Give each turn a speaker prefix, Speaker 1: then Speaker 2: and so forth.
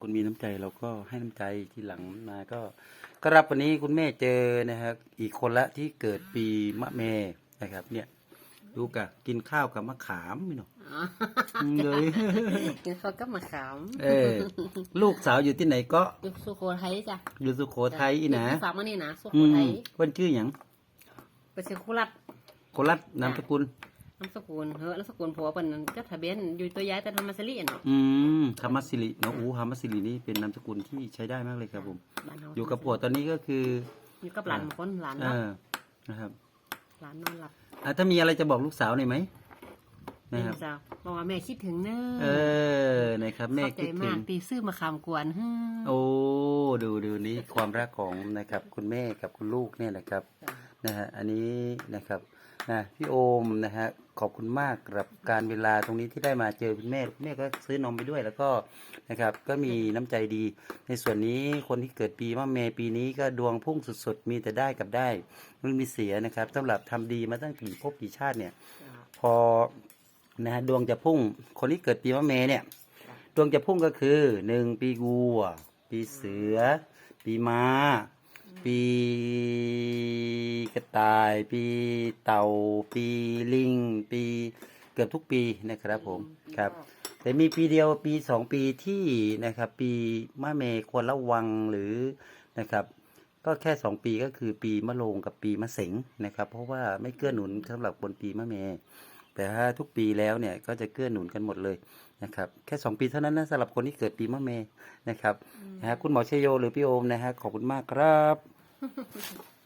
Speaker 1: คนมีน้ำใจเราก็ให้น้ำใจที่หลังมาก็ก็รับวันนี้คุณแม่เจอนะครับ อีกคนละที่เกิดปีมะเมนะครับ เนี่ย ดูกะกินข้าวกับมะขามพี่หนู
Speaker 2: อ๋อ
Speaker 1: อืมเลย
Speaker 2: กินข้าวกับมะขาม
Speaker 1: เออ ลูกสาวอยู่ที่ไหนก็
Speaker 2: อยู่สุโขทัยจ้ะ
Speaker 1: อยู่สุโขทัยอีนะ
Speaker 2: ฝากมานี่นะสุโข
Speaker 1: อืม
Speaker 2: ทัย
Speaker 1: เพิ่นชื่ออย่าง
Speaker 2: เป็นเชคุรัต
Speaker 1: โครัตนามสกุล
Speaker 2: นามสกุลเฮ้อนามสกุลผัวเป็นจดทะเบียนอยู่ตัวย้ายแต่ธรรมศรีเนาะ
Speaker 1: อืมธรรมศิริเนาะอู้ธรรมศิรินี่เป็นนามสกุลที่ใช้ได้มากเลยครับผม
Speaker 2: บ้านเฮา
Speaker 1: อยู่กับผัวตอนนี้ก็คือ
Speaker 2: อยู่กับหลานคนหลาน
Speaker 1: เอ
Speaker 2: รับ
Speaker 1: อนะครับ
Speaker 2: หลานนอนหลับ
Speaker 1: อะถ้ามีอะไรจะบอกลูกสาวหน่อยไหมนะครับ
Speaker 2: จ้าบอกว่าแม่คิดถึงเนอะ
Speaker 1: เออนะครับแม่
Speaker 2: ขอบใจ
Speaker 1: คิดถึ
Speaker 2: มางกตีซื้อมาขามกวนฮึ
Speaker 1: โอ้ ดูดูนี่ความรักของนะครับ คุณแม่กับคุณลูกเนี่ยนะครับ นะฮะอันนี้นะครับนะพี่โอมนะฮะขอบคุณมากกับการเวลาตรงนี้ที่ได้มาเจอคุณแม่คุณแม่ก็ซื้อนมไปด้วยแล้วก็นะครับก็มีน้ำใจดี ในส่วนนี้คนที่เกิดปีมะเมปีนี้ก็ดวงพุ่งสุดๆ มีแต่ได้กับได้ไม่มีเสียนะครับสำหรับทำดีมาตั้งกี่ภพกี่ชาติเนี่ย พอนะฮะดวงจะพุ่งคนที่เกิดปีมะเมเนี่ย ดวงจะพุ่งก็คือหนึ่งปีวัว ปีเสือ ปีม้า ปี กระต่าย ปีเต่า ปีลิง ปีเกือบทุกปีนะครับผมครับ แต่มีปีเดียวปีสองปีที่นะครับ ปีมะเมควรระวังหรือนะครับ ก็แค่สองปีก็คือปีมะโรงกับปีมะเสงนะครับ เพราะว่าไม่เกื้อหนุนสำหรับบนปีมะเมแต่ถ้าทุกปีแล้วเนี่ยก็จะเกื้อหนุนกันหมดเลยนะครับ แค่สองปีเท่านั้นนะสำหรับคนที่เกิดปีมะเมนะครับนะฮะคุณหมอชยโยหรือพี่โอมนะฮะขอบคุณมากครับ